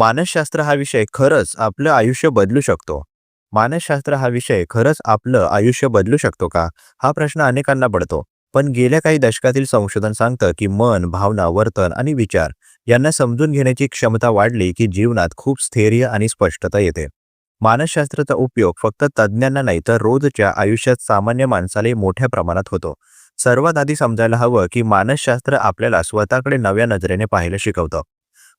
मानसशास्त्र हा विषय खरंच आपलं आयुष्य बदलू शकतो. मानसशास्त्र हा विषय खरंच आपलं आयुष्य बदलू शकतो का? हा प्रश्न अनेकांना पडतो. पण गेल्या काही दशकातील संशोधन सांगतं की मन, भावना, वर्तन आणि विचार यांना समजून घेण्याची क्षमता वाढली की जीवनात खूप स्थैर्य आणि स्पष्टता येते. मानसशास्त्राचा उपयोग फक्त तज्ज्ञांना नाही तर रोजच्या आयुष्यात सामान्य माणसालाही मोठ्या प्रमाणात होतो. सर्वात आधी समजायला हवं की मानसशास्त्र आपल्याला स्वतःकडे नव्या नजरेने पाहायला शिकवतं.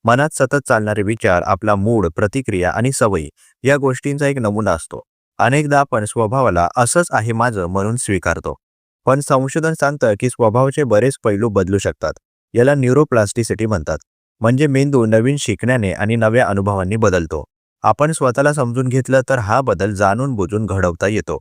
मनात सतत चालणारे विचार, आपला मूड, प्रतिक्रिया आणि सवयी या गोष्टींचा एक नमुना असतो. अनेकदा आपण स्वभावाला असंच आहे माझं म्हणून स्वीकारतो. पण संशोधन सांगतं की स्वभावाचे बरेच पैलू बदलू शकतात. याला न्यूरोप्लास्टिसिटी म्हणतात. म्हणजे मेंदू नवीन शिकण्याने आणि नव्या अनुभवांनी बदलतो. आपण स्वतःला समजून घेतलं तर हा बदल जाणून बुजून घडवता येतो.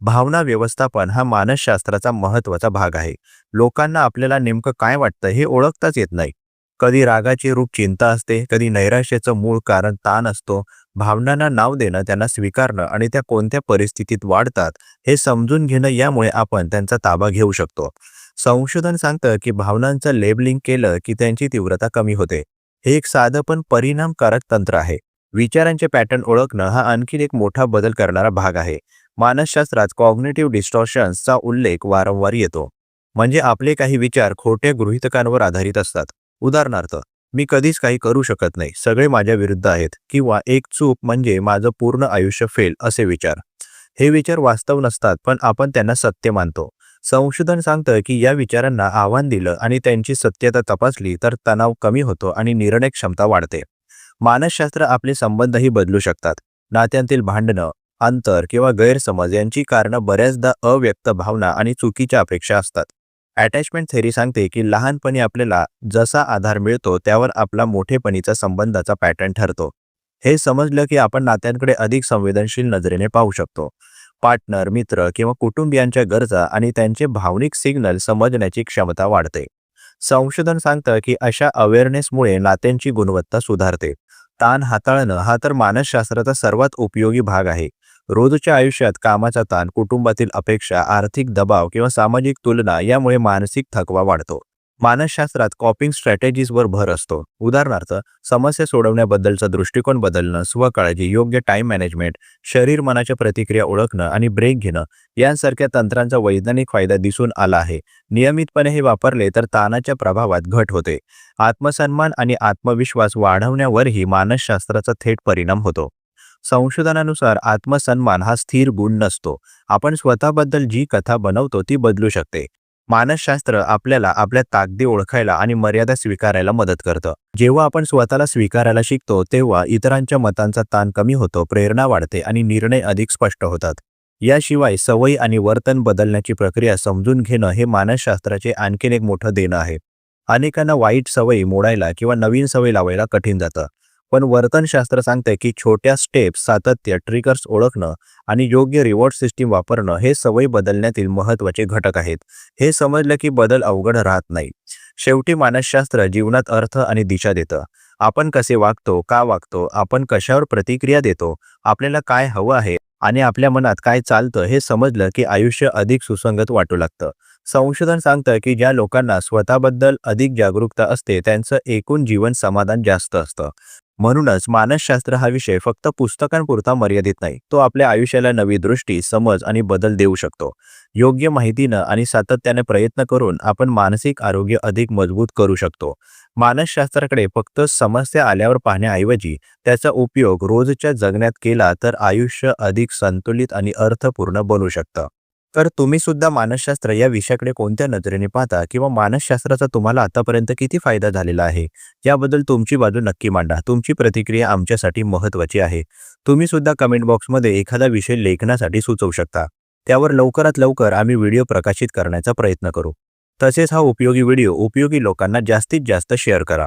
भावना व्यवस्थापन हा मानसशास्त्राचा महत्त्वाचा भाग आहे. लोकांना आपल्याला नेमकं काय वाटतं हे ओळखताच येत नाही. कधी रागाचे रूप चिंता असते, कधी नैराश्याचं मूळ कारण ताण असतो. भावनांना नाव देणं, त्यांना स्वीकारणं आणि त्या कोणत्या परिस्थितीत वाढतात हे समजून घेणं यामुळे आपण त्यांचा ताबा घेऊ शकतो. संशोधन सांगतं की भावनांचं लेबलिंग केलं की त्यांची तीव्रता कमी होते. हे एक साधं पण परिणामकारक तंत्र आहे. विचारांचे पॅटर्न ओळखणं हा आणखी एक मोठा बदल करणारा भाग आहे. मानसशास्त्रात कॉग्नेटिव्ह डिस्टॉर्शन्सचा उल्लेख वारंवार येतो. म्हणजे आपले काही विचार खोट्या गृहितकांवर आधारित असतात. उदाहरणार्थ, मी कधीच काही करू शकत नाही, सगळे माझ्या विरुद्ध आहेत किंवा एक चूक म्हणजे माझं पूर्ण आयुष्य फेल असे विचार. हे विचार वास्तव नसतात पण आपण त्यांना सत्य मानतो. संशोधन सांगतं की या विचारांना आव्हान दिलं आणि त्यांची सत्यता तपासली तर तणाव कमी होतो आणि निर्णय क्षमता वाढते. मानसशास्त्र आपले संबंधही बदलू शकतात. नात्यांतील भांडणं, अंतर किंवा गैरसमज यांची कारणं बऱ्याचदा अव्यक्त भावना आणि चुकीच्या अपेक्षा असतात. अटॅचमेंट थेरी सांगते की लहानपणी आपल्याला जसा आधार मिळतो त्यावर आपला मोठेपणीचा संबंधाचा पॅटर्न ठरतो. हे समजलं की आपण नात्यांकडे अधिक संवेदनशील नजरेने पाहू शकतो. पार्टनर, मित्र किंवा कुटुंबियांच्या गरजा आणि त्यांचे भावनिक सिग्नल समजण्याची क्षमता वाढते. संशोधन सांगतं की अशा अवेअरनेसमुळे नात्यांची गुणवत्ता सुधारते. ताण हाताळणं हा तर मानसशास्त्राचा सर्वात उपयोगी भाग आहे. रोजच्या आयुष्यात कामाचा ताण, कुटुंबातील अपेक्षा, आर्थिक दबाव किंवा सामाजिक तुलना यामुळे मानसिक थकवा वाढतो. मानसशास्त्रात कॉपिंग स्ट्रॅटेजीजवर भर असतो. उदाहरणार्थ, समस्या सोडवण्याबद्दलचा दृष्टिकोन बदलणं, स्वकाळजी, योग्य टाइम मॅनेजमेंट, शरीर मनाच्या प्रतिक्रिया ओळखणं आणि ब्रेक घेणं यांसारख्या तंत्रांचा वैज्ञानिक फायदा दिसून आला आहे. नियमितपणे हे वापरले तर ताणाच्या प्रभावात घट होते. आत्मसन्मान आणि आत्मविश्वास वाढवण्यावरही मानसशास्त्राचा थेट परिणाम होतो. संशोधनानुसार आत्मसन्मान हा स्थिर गुण नसतो. आपण स्वतःबद्दल जी कथा बनवतो ती बदलू शकते. मानसशास्त्र आपल्याला आपल्या ताकदी ओळखायला आणि मर्यादा स्वीकारायला मदत करतं. जेव्हा आपण स्वतःला स्वीकारायला शिकतो तेव्हा इतरांच्या मतांचा ताण कमी होतो, प्रेरणा वाढते आणि निर्णय अधिक स्पष्ट होतात. याशिवाय सवयी आणि वर्तन बदलण्याची प्रक्रिया समजून घेणं हे मानसशास्त्राचे आणखीन एक मोठं देणं आहे. अनेकांना वाईट सवयी मोडायला किंवा नवीन सवय लावायला कठीण जातं. पण वर्तनशास्त्र सांगते की छोट्या स्टेप्स, सातत्य, ट्रिकर्स ओळखणं आणि योग्य रिवॉर्ड सिस्टीम वापरणं हे सवयी बदलण्यातील महत्त्वाचे घटक आहेत. हे समजलं की बदल अवघड राहत नाही. शेवटी मानसशास्त्र जीवनात अर्थ आणि दिशा देतं. आपण कसे वागतो, का वागतो, आपण कशावर प्रतिक्रिया देतो, आपल्याला काय हवं आहे आणि आपल्या मनात काय चालतं हे समजलं की आयुष्य अधिक सुसंगत वाटू लागतं. संशोधन सांगतं की ज्या लोकांना स्वतःबद्दल अधिक जागरूकता असते त्यांचं एकूण जीवन समाधान जास्त असतं. म्हणूनच मानसशास्त्र हा विषय फक्त पुस्तकांपुरता मर्यादित नाही. तो आपल्या आयुष्याला नवी दृष्टी, समज आणि बदल देऊ शकतो. योग्य माहितीनं आणि सातत्याने प्रयत्न करून आपण मानसिक आरोग्य अधिक मजबूत करू शकतो. मानसशास्त्राकडे फक्त समस्या आल्यावर पाहण्याऐवजी त्याचा उपयोग रोजच्या जगण्यात केला तर आयुष्य अधिक संतुलित आणि अर्थपूर्ण बनू शकतं. तर तुम्ही सुद्धा मानसशास्त्र या विषयाकडे कोणत्या नजरेने पाहता किंवा मानसशास्त्राचा तुम्हाला आतापर्यंत किती फायदा झालेला आहे याबद्दल तुमची बाजू नक्की मांडा. तुमची प्रतिक्रिया आमच्यासाठी महत्त्वाची आहे. तुम्ही सुद्धा कमेंट बॉक्समध्ये एखादा विषय लेखनासाठी सुचवू शकता. त्यावर लवकरात लवकर आम्ही व्हिडिओ प्रकाशित करण्याचा प्रयत्न करू. तसेच हा उपयोगी व्हिडिओ उपयोगी लोकांना जास्तीत जास्त शेअर करा.